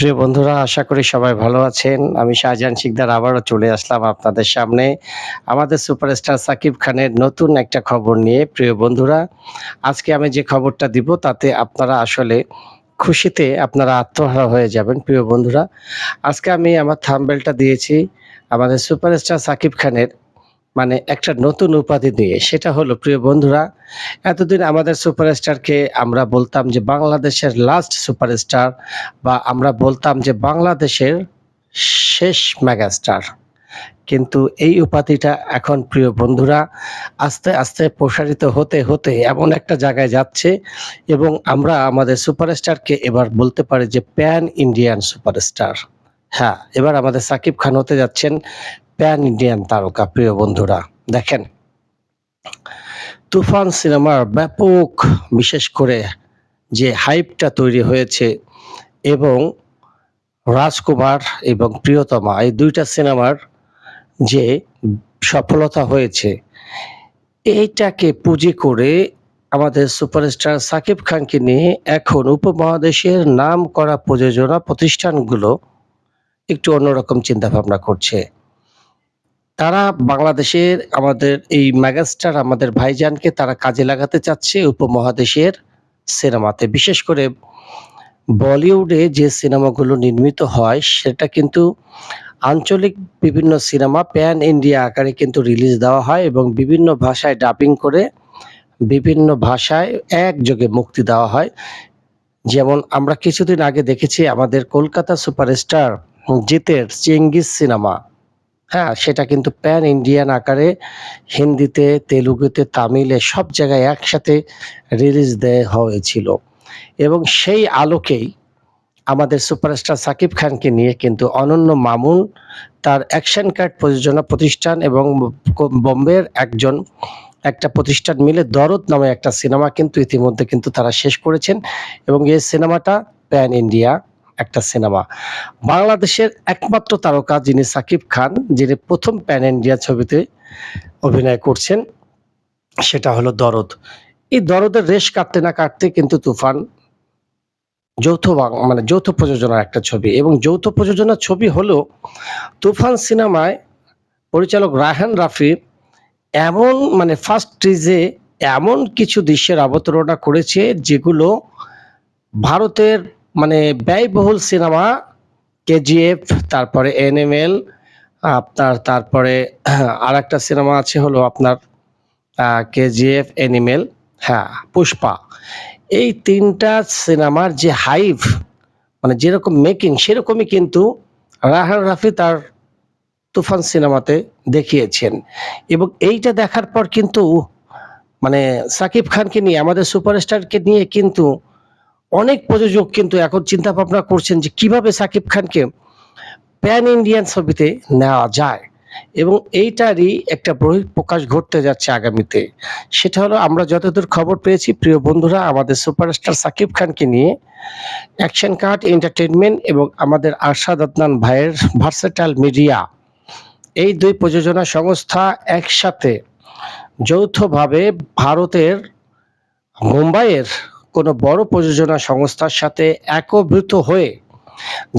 প্রিয় বন্ধুরা, আশা করি সবাই ভালো আছেন। আমি শাহজাহান শিকদার, আবারও চলে আসলাম আপনাদের সামনে। আমাদের সুপারস্টার সাকিব খানের নতুন একটা খবর নিয়ে। প্রিয় বন্ধুরা, আজকে আমি যে খবরটা দিব, তাতে আপনারা আসলে খুশিতে আপনারা আত্মহারা হয়ে যাবেন, প্রিয় বন্ধুরা। আজকে আমি আমার থাম্বেলটা দিয়েছি আমাদের সুপারস্টার সাকিব খানের। মানে একটা নতুন উপাধি নিয়ে সেটা হলো, প্রিয় বন্ধুরা, এতদিন আমাদের সুপারস্টারকে আমরা বলতাম যে বাংলাদেশের লাস্ট সুপারস্টার বা আমরা বলতাম যে বাংলাদেশের শেষ মেগাস্টার কিন্তু এই উপাধিটা এখন, প্রিয় বন্ধুরা, আস্তে আস্তে প্রসারিত হতে হতে এমন একটা জায়গায় যাচ্ছে এবং আমরা আমাদের সুপারস্টারকে এবার বলতে পারি যে প্যান ইন্ডিয়ান সুপারস্টার। হ্যাঁ এবার আমাদের সাকিব খান হতে যাচ্ছেন প্যান ইন্ডিয়ান তারকা, প্রিয় বন্ধুরা, দেখেন। তুফান সিনেমার ব্যাপক, বিশেষ করে যে হাইপটা তৈরি হয়েছে এবং রাজকুমার এবং প্রিয়তমা, এই দুইটা সিনেমার যে সফলতা হয়েছে, এইটাকে পুঁজি করে আমাদের সুপারস্টার সাকিব খানকে নিয়ে এখন উপমহাদেশের নাম করা প্রযোজনা প্রতিষ্ঠানগুলো একটু অন্যরকম চিন্তা ভাবনা করছে। তারা বাংলাদেশের আমাদের এই মেগাস্টার আমাদের ভাইজানকে তারা কাজে লাগাতে চাচ্ছে উপমহাদেশের সিনেমাতে। বিশেষ করে বলিউডে যে সিনেমাগুলো নির্মিত হয়, সেটা কিন্তু আঞ্চলিক বিভিন্ন সিনেমা প্যান ইন্ডিয়া আকারে কিন্তু রিলিজ দেওয়া হয় এবং বিভিন্ন ভাষায় ডাবিং করে বিভিন্ন ভাষায় একযোগে মুক্তি দেওয়া হয়। যেমন আমরা কিছুদিন আগে দেখেছি আমাদের কলকাতা সুপারস্টার জিতের চেঙ্গিস সিনেমা। হ্যাঁ সেটা কিন্তু প্যান ইন্ডিয়ান আকারে, হিন্দিতে, তেলুগুতে, তামিলে সব জায়গায় একসাথে রিলিজ দেওয়া হয়েছিল। এবং সেই আলোকেই আমাদের সুপারস্টার সাকিব খানকে নিয়ে কিন্তু অনন্য মামুন তার অ্যাকশন কার্ড প্রযোজনা প্রতিষ্ঠান এবং বোম্বের একজন, একটা প্রতিষ্ঠান মিলে দরদ নামে একটা সিনেমা কিন্তু ইতিমধ্যে কিন্তু তারা শেষ করেছেন এবং এই সিনেমাটা প্যান ইন্ডিয়া একটা সিনেমা। বাংলাদেশের একমাত্র তারকা যিনি সাকিব খান, যিনি প্রথম প্যান ইন্ডিয়া ছবিতে অভিনয় করছেন, সেটা হলো দরদ। এই দরদের রেশ কাটতে না কাটতে কিন্তু তুফান যৌথ মানে যৌথ প্রযোজনার একটা ছবি। এবং যৌথ প্রযোজনার ছবি হলো তুফান সিনেমায় পরিচালক রায়হান রাফি এমন মানে ফার্স্ট ট্রিজে এমন কিছু দৃশ্যের অবতারণা করেছে যেগুলো ভারতের মানে ব্যয়বহুল সিনেমা, কেজিএফ, তারপরে এনএমএল, আপনার তারপরে আর একটা সিনেমা আছে হলো আপনার কেজিএফ এনিমেল হ্যাঁ পুষ্পা। এই তিনটা সিনেমার যে হাইভ মানে যেরকম মেকিং, সেরকমই কিন্তু রাহান রাফি তার তুফান সিনেমাতে দেখিয়েছেন। এবং এইটা দেখার পর কিন্তু মানে সাকিব খানকে নিয়ে, আমাদের সুপারস্টারকে নিয়ে কিন্তু অনেক প্রযোজক কিন্তু এখন চিন্তা ভাবনা করছেন যে কীভাবে সাকিব খানকে প্যান ইন্ডিয়ান ছবিতে নেওয়া যায়। এবং এইটারই একটা বহিঃপ্রকাশ ঘটতে যাচ্ছে আগামীতে। সেটা হলো আমরা যতদূর খবর পেয়েছি, প্রিয় বন্ধুরা, আমাদের সুপারস্টার সাকিব খানকে নিয়ে অ্যাকশন কার্ড এন্টারটেনমেন্ট এবং আমাদের আরশাদ আদনান ভাইয়ের ভার্সেটাল মিডিয়া এই দুই প্রযোজনা সংস্থা একসাথে যৌথভাবে ভারতের, মুম্বাইয়ের কোনো বড় প্রযোজনা সংস্থার সাথে একভূত হয়ে,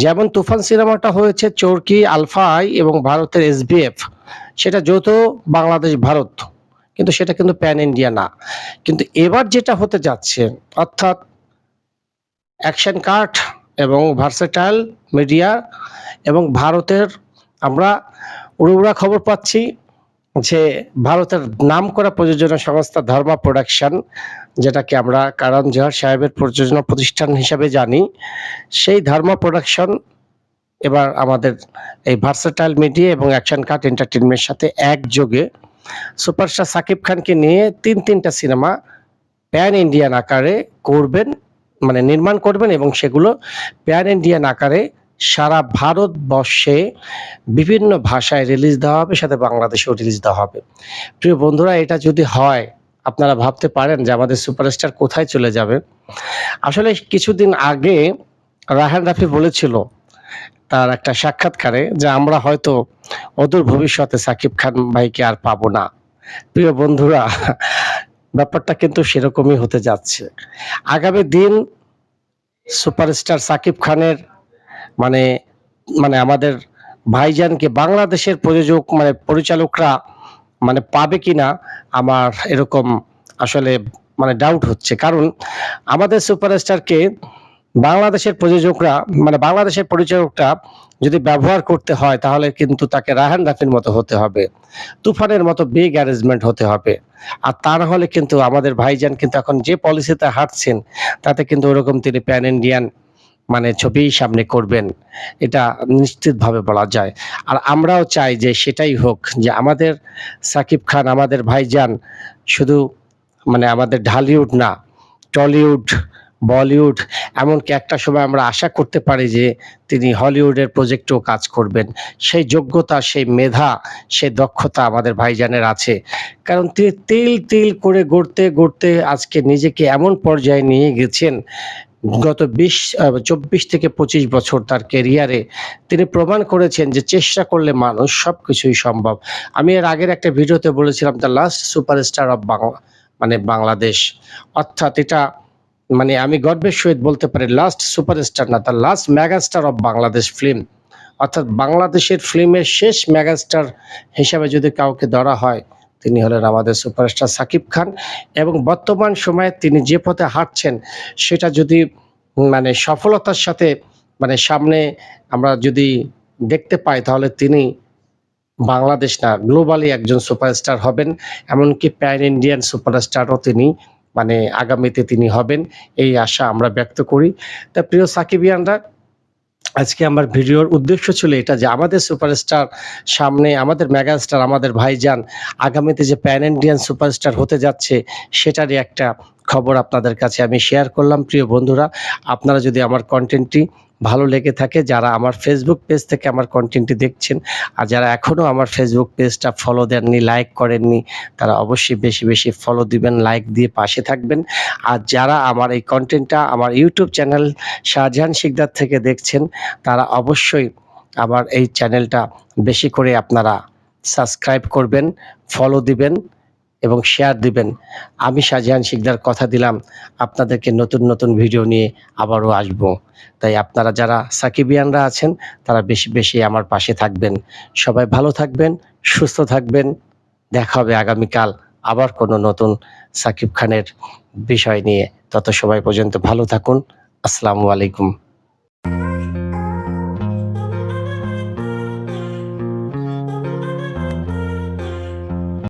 যেমন তুফান সিনেমাটা হয়েছে চরকি, আলফা আই এবং ভারতের এসবিএফ। সেটা যৌথ বাংলাদেশ ভারত, কিন্তু সেটা কিন্তু প্যান ইন্ডিয়া না। কিন্তু এবার যেটা হতে যাচ্ছে, অর্থাৎ অ্যাকশন কার্ড এবং ভার্সেটাইল মিডিয়া এবং ভারতের, আমরা উড়ুড়া খবর পাচ্ছি যে ভারতের নাম করা প্রযোজনা সংস্থা ধর্মা প্রোডাকশন যেটাকে আমরা কারণ জোহর সাহেবের প্রযোজনা প্রতিষ্ঠান হিসাবে জানি, সেই ধর্মা প্রোডাকশন এবার আমাদের এই ভার্সেটাইল মিডিয়া এবং অ্যাকশন কার্ড এন্টারটেনমেন্টের সাথে একযোগে সুপারস্টার সাকিব খানকে নিয়ে তিন তিনটা সিনেমা প্যান ইন্ডিয়ান আকারে করবেন মানে নির্মাণ করবেন এবং সেগুলো প্যান ইন্ডিয়ান আকারে সারা ভারতবর্ষে বিভিন্ন ভাষায় রিলিজ দেওয়া হবে, সাথে বাংলাদেশেও রিলিজ দেওয়া হবে। প্রিয় বন্ধুরা, এটা যদি হয় আপনারা ভাবতে পারেন যে আমাদের সুপারস্টার কোথায় চলে যাবে। আসলে কিছুদিন আগে রাহান রাফি বলেছিল তার একটা সাক্ষাৎকারে যে আমরা হয়তো অদূর ভবিষ্যতে সাকিব খান ভাইকে আর পাবো না। প্রিয় বন্ধুরা, ব্যাপারটা কিন্তু সেরকমই হতে যাচ্ছে। আগামী দিন সুপারস্টার সাকিব খানের মানে মানে আমাদের ভাইজানকে বাংলাদেশের প্রযোজক মানে পরিচালকরা মানে পাবে কিনা আমার এরকম আসলে মানে ডাউট হচ্ছে। কারণ আমাদের সুপারস্টারকে বাংলাদেশের প্রযোজকরা মানে বাংলাদেশের পরিচালকরা যদি ব্যবহার করতে হয়, তাহলে কিন্তু তাকে রাহান রাফির মতো হতে হবে, তুফানের মতো বিগ অ্যারেঞ্জমেন্ট হতে হবে। আর তা না হলে কিন্তু আমাদের ভাইজান কিন্তু এখন যে পলিসিতে হাঁটছেন, তাতে কিন্তু ওরকম তিনি প্যান ইন্ডিয়ান মানে ছবি সামনে করবেন, এটা নিশ্চিতভাবে বলা যায়। আর আমরাও চাই যে সেটাই হোক, যে আমাদের সাকিব খান, আমাদের ভাইজান শুধু মানে আমাদের ঢালিউড না, টলিউড, বলিউড, এমনকি একটা সময় আমরা আশা করতে পারি যে তিনি হলিউডের প্রজেক্টেও কাজ করবেন। সেই যোগ্যতা, সেই মেধা সেই দক্ষতা আমাদের ভাইজানের আছে। কারণ তিনি তিল তিল করে গড়তে গড়তে আজকে নিজেকে এমন পর্যায়ে নিয়ে গেছেন গত বিশ চব্বিশ থেকে পঁচিশ বছর তার কেরিয়ারে তিনি প্রমাণ করেছেন যে চেষ্টা করলে মানুষ সব কিছুই সম্ভব। আমি এর আগের একটা ভিডিওতে বলেছিলাম the last superstar of Bangla মানে বাংলাদেশ। অর্থাৎ এটা মানে আমি গর্বের সহিত বলতে পারি লাস্ট সুপারস্টার না the last megastar of Bangladesh film অর্থাৎ বাংলাদেশের ফিল্মের শেষ মেগাস্টার হিসাবে যদি কাউকে ধরা হয় তিনি হলেন আমাদের সুপারস্টার সাকিব খান। এবং বর্তমান সময়ে তিনি যে পথে হাঁটছেন, সেটা যদি মানে সফলতার সাথে মানে সামনে আমরা যদি দেখতে পাই, তাহলে তিনি বাংলাদেশ না গ্লোবালি একজন সুপারস্টার হবেন। এমনকি প্যান ইন্ডিয়ান সুপারস্টারও তিনি মানে আগামীতে তিনি হবেন, এই আশা আমরা ব্যক্ত করি। তা প্রিয় সাকিবিয়ানরা আজকে আমার ভিডিওর উদ্দেশ্য ছিল এটা যে আমাদের সুপারস্টার সামনে, আমাদের মেগাস্টার, আমাদের ভাইজান আগামীতে যে প্যান ইন্ডিয়ান সুপারস্টার হতে যাচ্ছে, সেটারই একটা খবর আপনাদের কাছে আমি শেয়ার করলাম। প্রিয় বন্ধুরা, আপনারা যদি আমার কন্টেন্টটি ভালো লেগে থাকে যারা আমার ফেসবুক পেজ থেকে আমার কন্টেন্টটি দেখছেন। আর যারা এখনও আমার ফেসবুক পেজটা ফলো দেননি লাইক করেননি, তারা অবশ্যই বেশি বেশি ফলো দিবেন লাইক দিয়ে পাশে থাকবেন। আর যারা আমার এই কন্টেন্টটা আমার ইউটিউব চ্যানেল শাহজাহান শিকদার থেকে দেখছেন, তারা অবশ্যই আমার এই চ্যানেলটা বেশি করে আপনারা সাবস্ক্রাইব করবেন ফলো দিবেন। এবং শেয়ার দিবেন। আমি শাহজাহান শিকদার কথা দিলাম, আপনাদেরকে নতুন নতুন ভিডিও নিয়ে আবারও আসব। তাই আপনারা যারা সাকিবিয়ানরা আছেন, তারা বেশি বেশি আমার পাশে থাকবেন। সবাই ভালো থাকবেন, সুস্থ থাকবেন। দেখা হবে আগামীকাল আবার কোনো নতুন সাকিব খানের বিষয় নিয়ে। তত সবাই পর্যন্ত ভালো থাকুন। আসসালামু আলাইকুম।